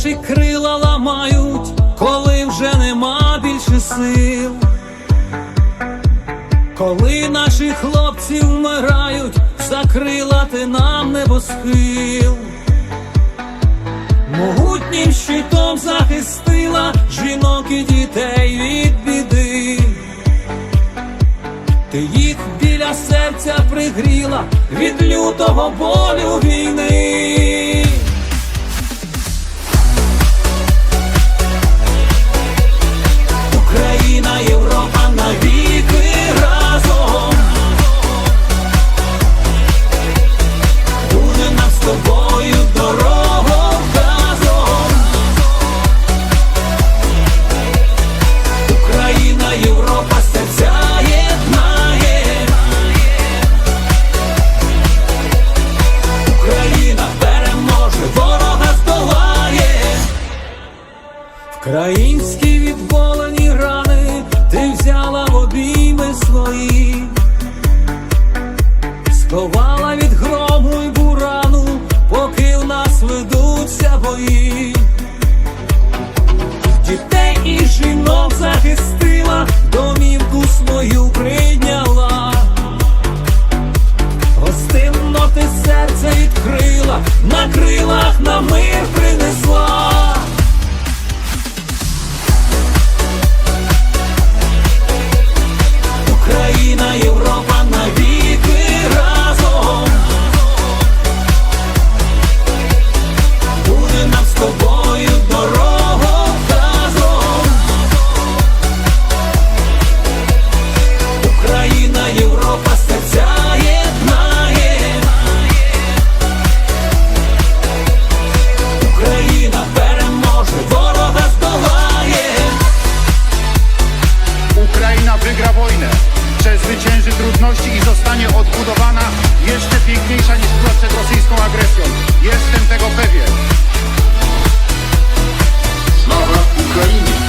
наші крила ламають, коли вже нема більше сил. Коли наші хлопці вмирають, закрила ти нам небосхил. Могутнім щитом захистила жінок і дітей від біди. Ти їх біля серця пригріла від лютого болю. Країнські відболені рани ти взяла в обійми свої, сховала від грому й бурану, поки в нас ведуться бої, дітей і жінок захисти. wygra wojnę, przezwycięży trudności i zostanie odbudowana jeszcze piękniejsza niż była przed rosyjską agresją. Jestem tego pewien. Sława Ukrainie!